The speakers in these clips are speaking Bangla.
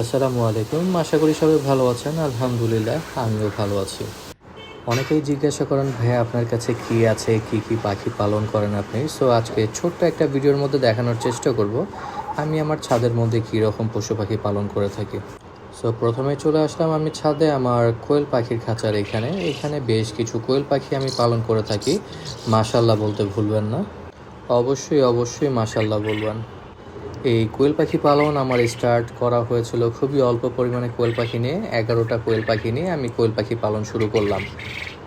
আসসালামু আলাইকুম। আশা করি সবাই ভালো আছেন। আলহামদুলিল্লাহ, আমিও ভালো আছি। অনেকেই জিজ্ঞাসা করেন ভাইয়া আপনার কাছে কি আছে? কি কি পাখি পালন করেন আপনি? সো আজকে ছোট্ট একটা ভিডিওর মধ্যে দেখানোর চেষ্টা করব। আমি আমার ছাদের মধ্যে কী রকম পশু পাখি পালন করে থাকি। সো প্রথমে চলে আসলাম আমি ছাদে আমার কোয়েল পাখির খাঁচার এখানে। এখানে বেশ কিছু কোয়েল পাখি আমি পালন করে থাকি। মাশাল্লাহ বলতে ভুলবেন না। অবশ্যই অবশ্যই মাশাল্লাহ বলবেন। এই কোয়েল পাখি পালন আমার স্টার্ট করা হয়েছিল খুবই অল্প পরিমাণে কোয়েল পাখি নিয়ে, এগারোটা কোয়েল পাখি নিয়ে আমি কোয়েল পাখি পালন শুরু করলাম।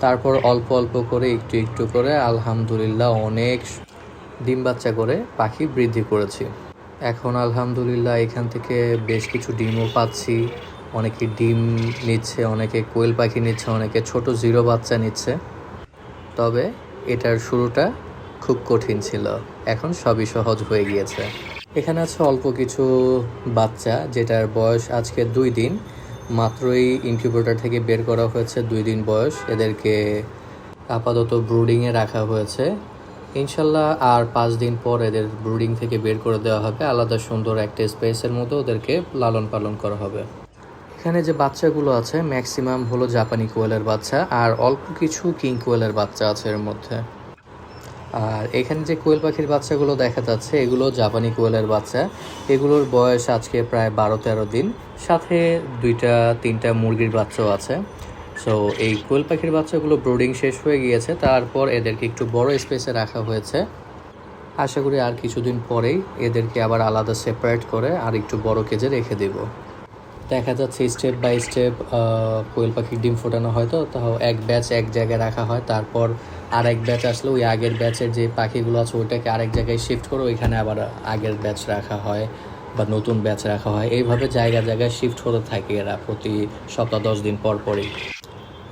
তারপর অল্প অল্প করে একটু একটু করে আলহামদুলিল্লাহ অনেক ডিম বাচ্চা করে পাখি বৃদ্ধি করেছি। এখন আলহামদুলিল্লাহ এখান থেকে বেশ কিছু ডিমও পাচ্ছি। অনেকে ডিম নিচ্ছে, অনেকে কোয়েল পাখি নিচ্ছে, অনেকে ছোট জিরো বাচ্চা নিচ্ছে। তবে এটার শুরুটা খুব কঠিন ছিল। এখন সবই সহজ হয়ে গিয়েছে। এখানে আছে অল্প কিছু বাচ্চা, যেটার বয়স আজকে দুই দিন। মাত্রই ইনকিউবেটর থেকে বের করা হয়েছে দুই দিন বয়স। এদেরকে আপাতত ব্রুডিংয়ে রাখা হয়েছে। ইনশাল্লাহ আর পাঁচ দিন পর এদের ব্রুডিং থেকে বের করে দেওয়া হবে। আলাদা সুন্দর একটা স্পেসের মতো ওদেরকে লালন পালন করা হবে। এখানে যে বাচ্চাগুলো আছে ম্যাক্সিমাম হলো জাপানি কোয়েলের বাচ্চা আর অল্প কিছু কিং কোয়েলের বাচ্চা আছে এর মধ্যে। আর এখানে যে কোয়েল পাখির বাচ্চাগুলো দেখা যাচ্ছে, এগুলো জাপানি কোয়েলের বাচ্চা। এগুলোর বয়স আজকে প্রায় বারো তেরো দিন। সাথে দুইটা, তিনটা মুরগির বাচ্চাও আছে। সো এই কোয়েল পাখির বাচ্চাগুলো ব্রোডিং শেষ হয়ে গিয়েছে। তারপর এদেরকে একটু বড় স্পেসে রাখা হয়েছে। আশা করি আর কিছুদিন পরেই এদেরকে আবার আলাদা সেপারেট করে আর একটু বড় কেজে রেখে দেবো। দেখা যাচ্ছে স্টেপ বাই স্টেপ কোয়েল পাখির ডিম ফোটানো হয় তো, তাও এক ব্যাচ এক জায়গায় রাখা হয়। তারপর আর এক ব্যাচ আসলে ওই আগের ব্যাচের যে পাখিগুলো আছে, ওইটাকে আরেক জায়গায় শিফট করে ওইখানে আবার আগের ব্যাচ রাখা হয় বা নতুন ব্যাচ রাখা হয়। এইভাবে জায়গা জায়গায় শিফট হতে থাকে এরা প্রতি সপ্তাহ দশ দিন পর পরই।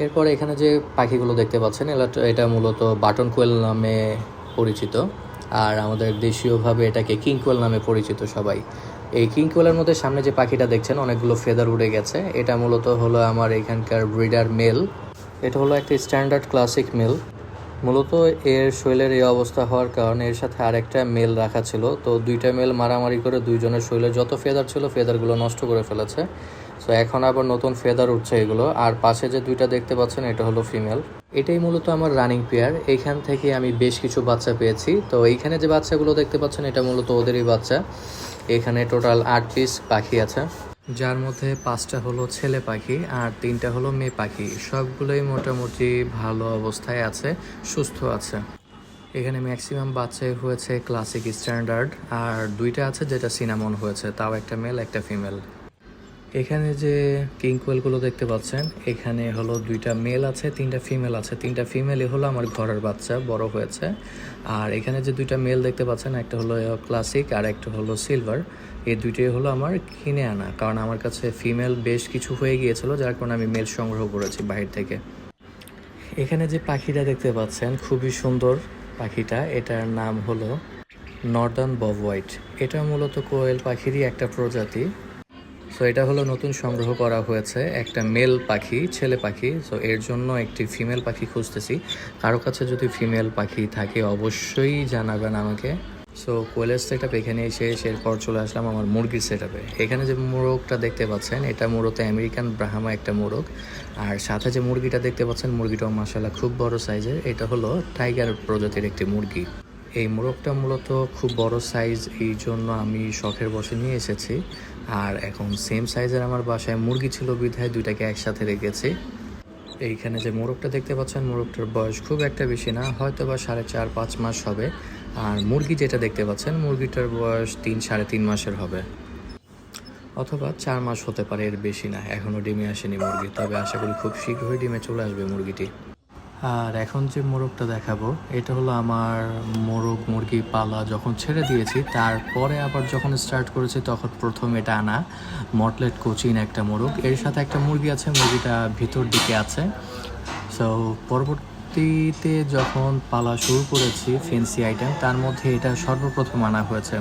এরপর এখানে যে পাখিগুলো দেখতে পাচ্ছেন, এলা এটা মূলত বাটন কোয়েল নামে পরিচিত। আর আমাদের দেশীয়ভাবে এটাকে কিং কোয়েল নামে পরিচিত সবাই। এই কিং কোয়েলের মধ্যে সামনে যে পাখিটা দেখছেন, অনেকগুলো ফেদার উড়ে গেছে। এটা মূলত হলো আমার এখানকার ব্রিডার মেল এটা হলো একটা স্ট্যান্ডার্ড ক্লাসিক মেল মূলত এর শৈলের এই অবস্থা হওয়ার কারণে এর সাথে আরেকটা মেল রাখা ছিল। তো দুইটা মেল মারামারি করে দুইজনের শৈলের যত ফেদার ছিল, ফেদারগুলো নষ্ট করে ফেলেছে। সো এখন আবার নতুন ফেদার উঠছে এগুলো। আর পাশে যে দুইটা দেখতে পাচ্ছেন, এটা হলো ফিমেল। এটাই মূলত আমার রানিং পেয়ার। এইখান থেকে আমি বেশ কিছু বাচ্চা পেয়েছি। তো এইখানে যে বাচ্চাগুলো দেখতে পাচ্ছেন, এটা মূলত ওদেরই বাচ্চা। এখানে টোটাল আট পিস পাখি আছে। যার মধ্যে পাঁচটা হলো ছেলে পাখি আর তিনটা হলো মেয়ে পাখি। সবগুলোই মোটামুটি ভালো অবস্থায় আছে, সুস্থ আছে। এখানে ম্যাক্সিমাম বাচ্চাই হয়েছে ক্লাসিক স্ট্যান্ডার্ড আর দুইটা আছে যেটা সিনামন হয়েছে, তাও একটা মেল একটা ফিমেল এখানে যে কিং কোয়েলগুলো দেখতে পাচ্ছেন, এখানে হলো দুইটা মেল আছে, তিনটা ফিমেল আছে। তিনটা ফিমেলই হলো আমার ঘরের বাচ্চা, বড় হয়েছে। আর এখানে যে দুইটা মেল দেখতে পাচ্ছেন, একটা হলো ক্লাসিক আর একটা হলো সিলভার এই দুইটাই হলো আমার কিনে আনা। কারণ আমার কাছে ফিমেল বেশ কিছু হয়ে গিয়েছিল, যার কারণে আমি মেল সংগ্রহ করেছি বাহির থেকে। এখানে যে পাখিটা দেখতে পাচ্ছেন, খুবই সুন্দর পাখিটা। এটার নাম হলো নর্দার্ন বব হোয়াইট এটা মূলত কোয়েল পাখিরই একটা প্রজাতি। সো এটা হলো নতুন সংগ্রহ করা হয়েছে একটা মেল পাখি, ছেলে পাখি। সো এর জন্য একটি ফিমেল পাখি খুঁজতেছি। কারও কাছে যদি ফিমেল পাখি থাকে, অবশ্যই জানাবেন আমাকে। সো কোয়েলের সেট আপ এখানে এসে এরপর চলে আসলাম আমার মুরগির সেট আপে এখানে যে মোরগটা দেখতে পাচ্ছেন, এটা মূলত আমেরিকান ব্রাহ্মা একটা মোরগ। আর সাথে যে মুরগিটা দেখতে পাচ্ছেন, মুরগিটাও মাসাল্লাহ খুব বড় সাইজের এটা হলো টাইগার প্রজাতির একটি মুরগি। এই মোরগটা মূলত খুব বড় সাইজ এই জন্য আমি শখের বসে নিয়ে এসেছি। আর এখন সেম সাইজের আমার বাসায় মুরগি ছিল বিধায় দুইটাকে একসাথে রেখেছি। এইখানে যে মোরগটা দেখতে পাচ্ছেন, মোরগটার বয়স খুব একটা বেশি না হয়তো বা সাড়ে চার পাঁচ মাস হবে। আর মুরগি যেটা দেখতে পাচ্ছেন, মুরগিটার বয়স তিন, সাড়ে তিন মাসের হবে। অথবা চার মাস হতে পারে, এর বেশি না। এখনও ডিমে আসেনি মুরগি, তবে আশা করি খুব শীঘ্রই ডিমে চলে আসবে মুরগিটি। আর এখন যে মোরগটা দেখাবো, এটা হলো আমার মোরগ মুরগি পালা যখন ছেড়ে দিয়েছি, তারপরে আবার যখন স্টার্ট করেছি, তখন প্রথম এটা আনা মটলেট কোচিন একটা মোরগ। এর সাথে একটা মুরগি আছে, মুরগিটা ভিতর দিকে আছে। সো পরবর্তীতে যখন পালা শুরু করেছি ফেন্সি আইটেম তার মধ্যে এটা সর্বপ্রথম আনা হয়েছে।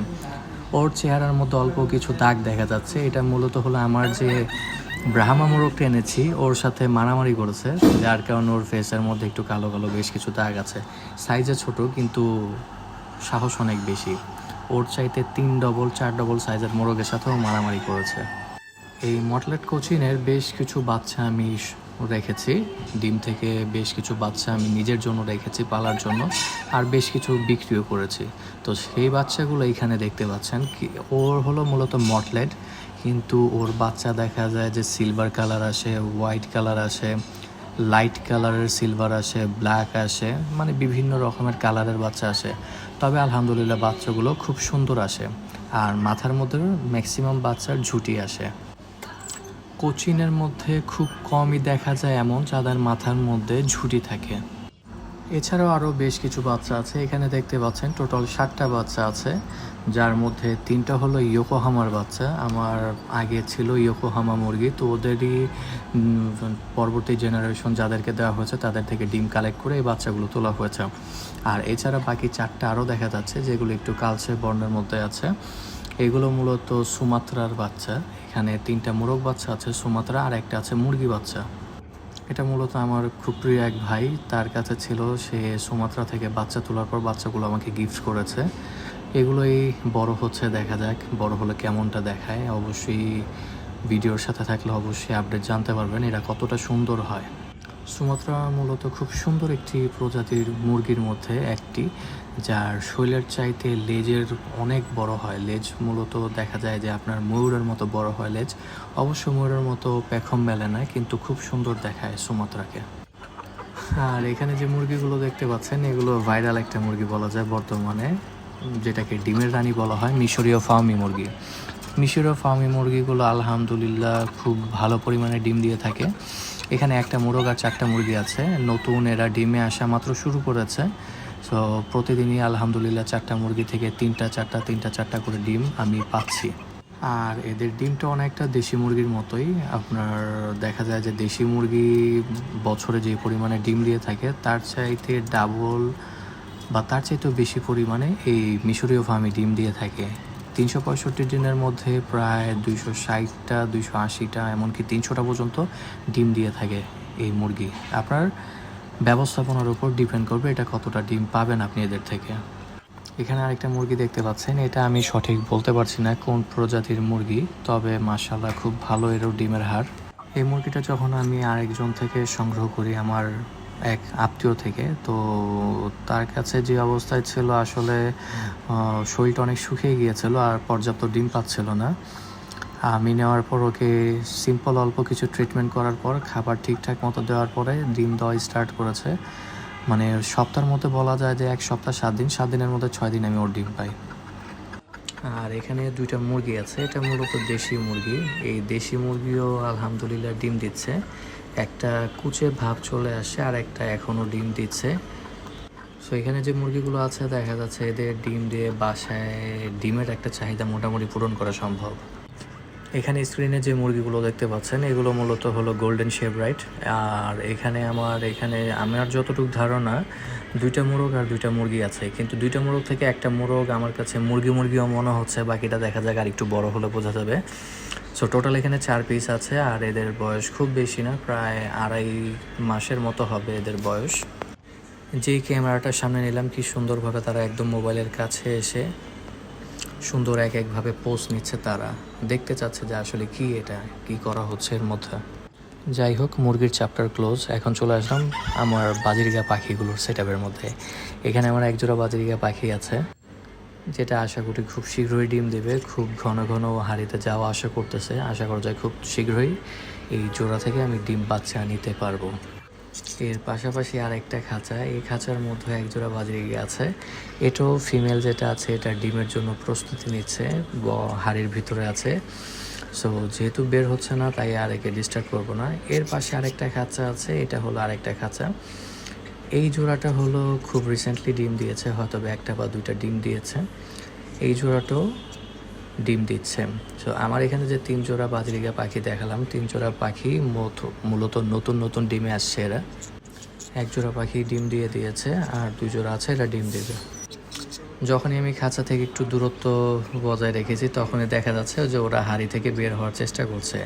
ওর চেহারার মধ্যে অল্প কিছু দাগ দেখা যাচ্ছে। এটা মূলত হলো আমার যে ব্রাহ্মা মোরগটা এনেছি, ওর সাথে মারামারি করেছে, যার কারণে ওর ফেসের মধ্যে একটু কালো কালো বেশ কিছু দাগ আছে। সাইজে ছোট, কিন্তু সাহস অনেক বেশি। ওর চাইতে তিন ডবল চার ডবল সাইজের মোরগের সাথেও মারামারি করেছে। এই মটলেট কোচিনের বেশ কিছু বাচ্চা আমি রেখেছি। ডিম থেকে বেশ কিছু বাচ্চা আমি নিজের জন্য রেখেছি, পালার জন্য, আর বেশ কিছু বিক্রিও করেছি। তো সেই বাচ্চাগুলো এখানে দেখতে পাচ্ছেন কি, ওর হলো মূলত মটলেট, কিন্তু ওর বাচ্চা দেখা যায় যে সিলভার কালার আসে, হোয়াইট কালার আসে, লাইট কালারের সিলভার আসে, ব্ল্যাক আসে মানে বিভিন্ন রকমের কালারের বাচ্চা আসে। তবে আলহামদুলিল্লাহ বাচ্চাগুলো খুব সুন্দর আসে, আর মাথার মধ্যে ম্যাক্সিমাম বাচ্চার ঝুঁটি আসে। কোচিনের মধ্যে খুব কমই দেখা যায় এমন যাদের মাথার মধ্যে ঝুঁটি থাকে। এছাড়াও আরও বেশ কিছু বাচ্চা আছে। এখানে দেখতে পাচ্ছেন টোটাল সাতটা বাচ্চা আছে। যার মধ্যে তিনটা হলো ইয়োকোহামার বাচ্চা। আমার আগে ছিল ইয়োকোহামা মুরগি। তো ওদেরই পরবর্তী জেনারেশন যাদেরকে দেওয়া হয়েছে, তাদের থেকে ডিম কালেক্ট করে এই বাচ্চাগুলো তোলা হয়েছে। আর এছাড়া বাকি চারটা আরও দেখা যাচ্ছে, যেগুলো একটু কালচে বর্ণের মধ্যে আছে। এগুলো মূলত সুমাত্রার বাচ্চা। এখানে তিনটা মোরগ বাচ্চা আছে, সুমাত্রা, আর একটা আছে মুরগি বাচ্চা। এটা মূলত আমার খুব প্রিয় এক ভাই। তার কাছে ছিল, সে সুমাত্রা থেকে বাচ্চা তোলার পর বাচ্চাগুলো আমাকে গিফট করেছে। এগুলোই বড় হচ্ছে, দেখা যাক, বড় হলে কেমনটা দেখায়। অবশ্যই ভিডিওর সাথে থাকলে অবশ্যই আপডেট জানতে পারবেন এরা কতটা সুন্দর হয়। সুমাত্রা মূলত খুব সুন্দর একটি প্রজাতির মুরগির মধ্যে একটি। যার শৈলের চাইতে লেজের অনেক বড় হয়। লেজ মূলত দেখা যায় যে আপনার ময়ূরের মতো বড় হয় লেজ। অবশ্য ময়ূরের মতো পেখম মেলে না, কিন্তু খুব সুন্দর দেখায় সুমাত্রাকে। আর এখানে যে মুরগিগুলো দেখতে পাচ্ছেন, এগুলো ভাইরাল একটা মুরগি বলা যায় বর্তমানে, যেটাকে ডিমের রানী বলা হয়, মিশরীয় ফার্মি মুরগি। মিশরীয় ফার্মি মুরগিগুলো আলহামদুলিল্লাহ খুব ভালো পরিমাণে ডিম দিয়ে থাকে। এখানে একটা মোরগ আর চারটা মুরগি আছে। নতুন এরা ডিমে আসা মাত্র শুরু করেছে। সো প্রতিদিনই আলহামদুলিল্লাহ চারটা মুরগি থেকে তিনটা, চারটা তিনটা, চারটা করে ডিম আমি পাচ্ছি। আর এদের ডিমটা অনেকটা দেশি মুরগির মতোই। আপনার দেখা যায় যে দেশি মুরগি বছরে যে পরিমাণে ডিম দিয়ে থাকে, তার চাইতে ডাবল বা তার চাইতেও বেশি পরিমাণে এই মিশরীয় ফার্মি ডিম দিয়ে থাকে। তিনশো পঁয়ষট্টি দিনের মধ্যে প্রায় দুইশো ষাটটা, দুইশো আশিটা, এমনকি তিনশোটা পর্যন্ত ডিম দিয়ে থাকে এই মুরগি। আপনার ব্যবস্থাপনার উপর ডিপেন্ড করবে এটা কতটা ডিম পাবেন আপনি এদের থেকে। এখানে আরেকটা মুরগি দেখতে পাচ্ছেন, এটা আমি সঠিক বলতে পারছি না কোন প্রজাতির মুরগি, তবে মাশাল্লাহ খুব ভালো এরও ডিমের হার এই মুরগিটা যখন আমি আরেকজন থেকে সংগ্রহ করি, আমার এক আত্মীয় থেকে, তো তার কাছে যে অবস্থায় ছিল আসলে শরীরটা অনেক শুকিয়ে গিয়েছিল আর পর্যাপ্ত ডিম পাচ্ছিল না। আমি নেওয়ার পর ওকে সিম্পল অল্প কিছু ট্রিটমেন্ট করার পর, খাবার ঠিকঠাক মতো দেওয়ার পরে ডিম দেওয়া স্টার্ট করেছে। মানে সপ্তাহের মধ্যে বলা যায় যে এক সপ্তাহ সাত দিন, সাত দিনের মধ্যে ছয় দিন আমি ওর ডিম পাই। আর এখানে দুইটা মুরগি আছে। এটা মূলত দেশি মুরগি। এই দেশি মুরগিও আলহামদুলিল্লাহ ডিম দিচ্ছে। একটা কুচে ভাব চলে আসে, আর একটা এখনও ডিম দিচ্ছে। সো এখানে যে মুরগিগুলো আছে, দেখা যাচ্ছে এদের ডিম দিয়ে বাসায় ডিমের একটা চাহিদা মোটামুটি পূরণ করা সম্ভব। এখানে স্ক্রিনে যে মুরগিগুলো দেখতে পাচ্ছেন, এগুলো মূলত হলো গোল্ডেন শেপ রাইট আর এখানে আমার এখানে আমার যতটুকু ধারণা, দুইটা মোরগ আর দুইটা মুরগি আছে। কিন্তু দুইটা মোরগ থেকে একটা মোরগ আমার কাছে মুরগি মুরগিও মনে হচ্ছে, বাকিটা দেখা যাক আর একটু বড় হলে বোঝা যাবে। সো টোটাল এখানে চার পিস আছে আর এদের বয়স খুব বেশি না, প্রায় আড়াই মাসের মতো হবে এদের বয়স। যেই ক্যামেরাটার সামনে নিলাম, কি সুন্দরভাবে তারা একদম মোবাইলের কাছে এসে সুন্দর এক একভাবে পোস্ট নিচ্ছে তারা। দেখতে চাচ্ছে যে আসলে কি এটা, কি করা হচ্ছে এর মধ্যে। যাই হোক, মুরগির চ্যাপ্টার ক্লোজ এখন চলে আসলাম আমার বাজিরিগা পাখিগুলোর সেট মধ্যে। এখানে আমার একজোড়া বাজিরিগা পাখি আছে, যেটা আশা করি খুব শীঘ্রই ডিম দেবে। খুব ঘন ঘন হাড়িতে যাওয়া আশা করতেছে। আশা করা যায় খুব শীঘ্রই এই জোড়া থেকে আমি ডিম বাচ্চা নিতে পারব। এর পাশাপাশি আরেকটা খাঁচা, এই খাঁচার মধ্যে একজোড়া বাজরিগি আছে। এটাও ফিমেল যেটা আছে, এটা ডিমের জন্য প্রস্তুতি নিচ্ছে হাড়ির ভিতরে আছে। সো যেহেতু বের হচ্ছে না, তাই আর একে ডিস্টার্ব করব না। এর পাশে আরেকটা খাঁচা আছে, এটা হলো আরেকটা খাঁচা। এই জোড়াটা হলো খুব রিসেন্টলি ডিম দিয়েছে হয়তো একটা বা দুইটা ডিম দিয়েছে। এই জোড়াটাও ডিম দিচ্ছে। তো আমার এখানে যে তিন জোড়া বাজরিগা পাখি দেখালাম, তিন জোড়া পাখি মূলত নতুন নতুন ডিমে আসছে এরা। এক জোড়া পাখি ডিম দিয়ে দিয়েছে, আর দুই জোড়া আছে, এরা ডিম দেবে যখনই আমি খাঁচা থেকে একটু দূরত্ব বজায় রেখেছি, তখনই দেখা যাচ্ছে যে ওরা হাড়ি থেকে বের হওয়ার চেষ্টা করছে।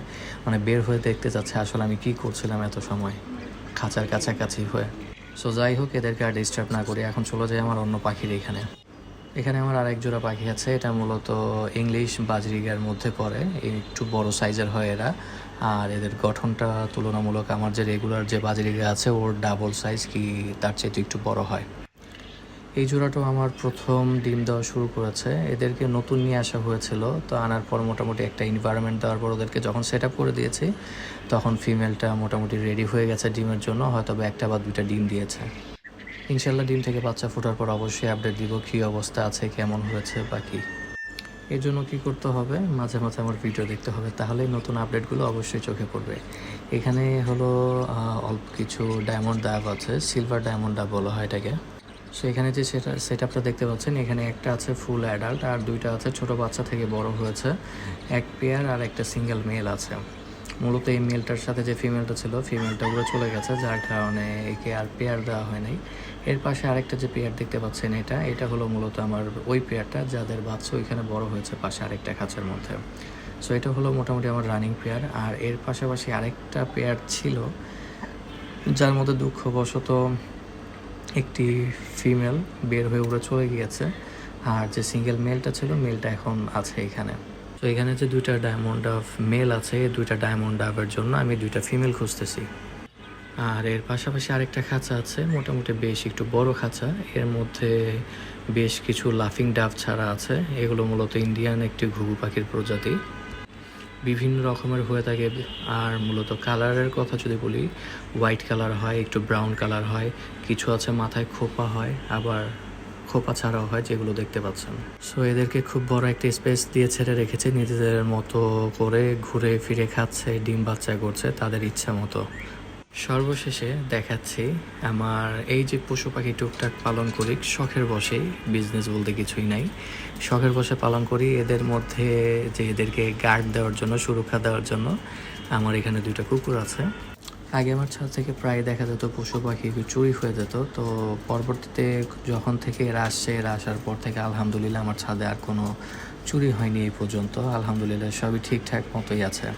মানে বের হয়ে দেখতে যাচ্ছে আসলে আমি কি করছিলাম এত সময় খাঁচার কাছাকাছি হয়ে। সো যাই হোক, এদেরকে আর ডিস্টার্ব না করি। এখন চলে যাই আমার অন্য পাখির এখানে। এখানে আমার আরেক জোড়া পাখি আছে, এটা মূলত ইংলিশ বাজরিগার মধ্যে পড়ে, একটু বড় সাইজের হয় এরা। আর এদের গঠনটা তুলনামূলক আমার যে রেগুলার যে বাজরিগা আছে, ওর ডাবল সাইজ কি তার চেয়ে একটু বড় হয়। এই জোড়াটাও আমার প্রথম ডিম দেওয়া শুরু করেছে। এদেরকে নতুন নিয়ে আসা হয়েছিল, তো আনার পর মোটামুটি একটা এনভায়রনমেন্ট দেওয়ার পর ওদেরকে যখন সেট আপ করে দিয়েছি, তখন ফিমেলটা মোটামুটি রেডি হয়ে গেছে ডিমের জন্য হয়তো একটা বা দুইটা ডিম দিয়েছে। ইনশাল্লাহ ডিম থেকে বাচ্চা ফোটার পর অবশ্যই আপডেট দিব কী অবস্থা আছে, কেমন হয়েছে বা কী। এর জন্য কী করতে হবে? মাঝে মাঝে আমার ভিডিও দেখতে হবে। তাহলেই নতুন আপডেটগুলো অবশ্যই চোখে পড়বে। এখানে হলো অল্প কিছু ডায়মন্ড ডাব আছে সিলভার ডায়মন্ড ডাব বলা হয় এটাকে। সো এখানে যে সেটা সেট আপটা দেখতে পাচ্ছেন, এখানে একটা আছে ফুল অ্যাডাল্ট আর দুইটা আছে ছোট বাচ্চা থেকে বড় হয়েছে। এক পেয়ার আর একটা সিঙ্গেল মেল আছে। মূলত এই মেলটার সাথে যে ফিমেলটা ছিল ফিমেলটা উড়ে চলে গেছে, যার কারণে একে আর পেয়ার দেওয়া হয় নাই। এর পাশে আরেকটা যে পেয়ার দেখতে পাচ্ছেন এটা এটা হলো মূলত আমার ওই পেয়ারটা যাদের বাচ্চা ওইখানে বড় হয়েছে পাশে আরেকটা খাঁচার মধ্যে। সো এটা হলো মোটামুটি আমার রানিং পেয়ার আর এর পাশাপাশি আরেকটা পেয়ার ছিল, যার মধ্যে দুঃখবশত একটি ফিমেল বের হয়ে উড়ে চলে গিয়েছে, আর যে সিঙ্গেল মেলটা ছিল মেলটা এখন আছে এখানে। তো এখানে যে দুইটা ডায়মন্ড অফ মেল আছে, দুইটা ডায়মন্ড ডাবের জন্য আমি দুইটা ফিমেল খুঁজতেছি। আর এর পাশাপাশি আরেকটা খাঁচা আছে, মোটামুটি বেশ একটু বড় খাঁচা। এর মধ্যে বেশ কিছু লাফিং ডাব ছাড়া আছে। এগুলো মূলত ইন্ডিয়ান একটি ঘুঘু পাখির প্রজাতি। বিভিন্ন রকমের হয়ে থাকে আর মূলত কালারের কথা যদি বলি, হোয়াইট কালার হয়, একটু ব্রাউন কালার হয়, কিছু আছে মাথায় খোপা হয়, আবার খোপা ছাড়াও হয়, যেগুলো দেখতে পাচ্ছেন। সো এদেরকে খুব বড় একটা স্পেস দিয়ে ছেড়ে রেখেছে, নিজেদের মতো করে ঘুরে ফিরে খাচ্ছে, ডিম বাচ্চা করছে, তাদের ইচ্ছা মতো। সর্বশেষে দেখাচ্ছি আমার এই যে পশু পাখি টুকটাক পালন করি, শখের বসেই বিজনেস বলতে কিছুই নাই। শখের বসে পালন করি, এদের মধ্যে যে এদেরকে গার্ড দেওয়ার জন্য, সুরক্ষা দেওয়ার জন্য, আমার এখানে দুইটা কুকুর আছে। আগে আমার ছাদ থেকে প্রায় দেখা যেত পশু পাখি চুরি হয়ে যেত, তো পরবর্তীতে যখন থেকে এরা আসছে, এরা আসার পর থেকে আলহামদুলিল্লাহ আমার ছাদে আর কোনো চুরি হয়নি এই পর্যন্ত। আলহামদুলিল্লাহ সবই ঠিকঠাক মতোই আছে।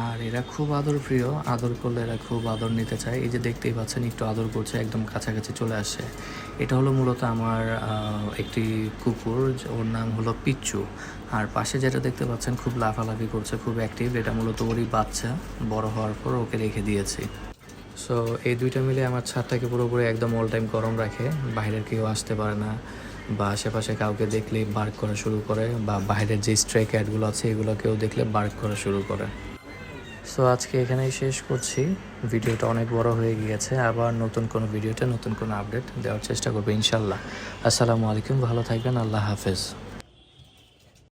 আর এরা খুব আদর প্রিয়। আদর করলে এরা খুব আদর নিতে চায়। এই যে দেখতেই পাচ্ছেন, একটু আদর করছে, একদম কাছাকাছি চলে আসে এটা হলো মূলত আমার একটি কুকুর, ওর নাম হলো পিচ্চু। আর পাশে যেটা দেখতে পাচ্ছেন, খুব লাফালাফি করছে, খুব অ্যাক্টিভ এটা মূলত ওরই বাচ্চা, বড় হওয়ার পর ওকে রেখে দিয়েছি। সো এই দুইটা মিলে আমার ছাদটাকে পুরোপুরি একদম অল টাইম গরম রাখে। বাইরের কেউ আসতে পারে না বা আশেপাশে কাউকে দেখলেই বার্ক করা শুরু করে বা বাইরের যে স্ট্রে ক্যাটগুলো আছে এগুলো কেউ দেখলে বার্ক করা শুরু করে। সো আজকে এখানেই শেষ করছি। ভিডিওটা অনেক বড় হয়ে গিয়েছে। আবার নতুন কোনো ভিডিওতে নতুন কোনো আপডেট দেওয়ার চেষ্টা করব, ইনশাল্লাহ। আসসালামু আলাইকুম, ভালো থাকবেন, আল্লাহ হাফেজ।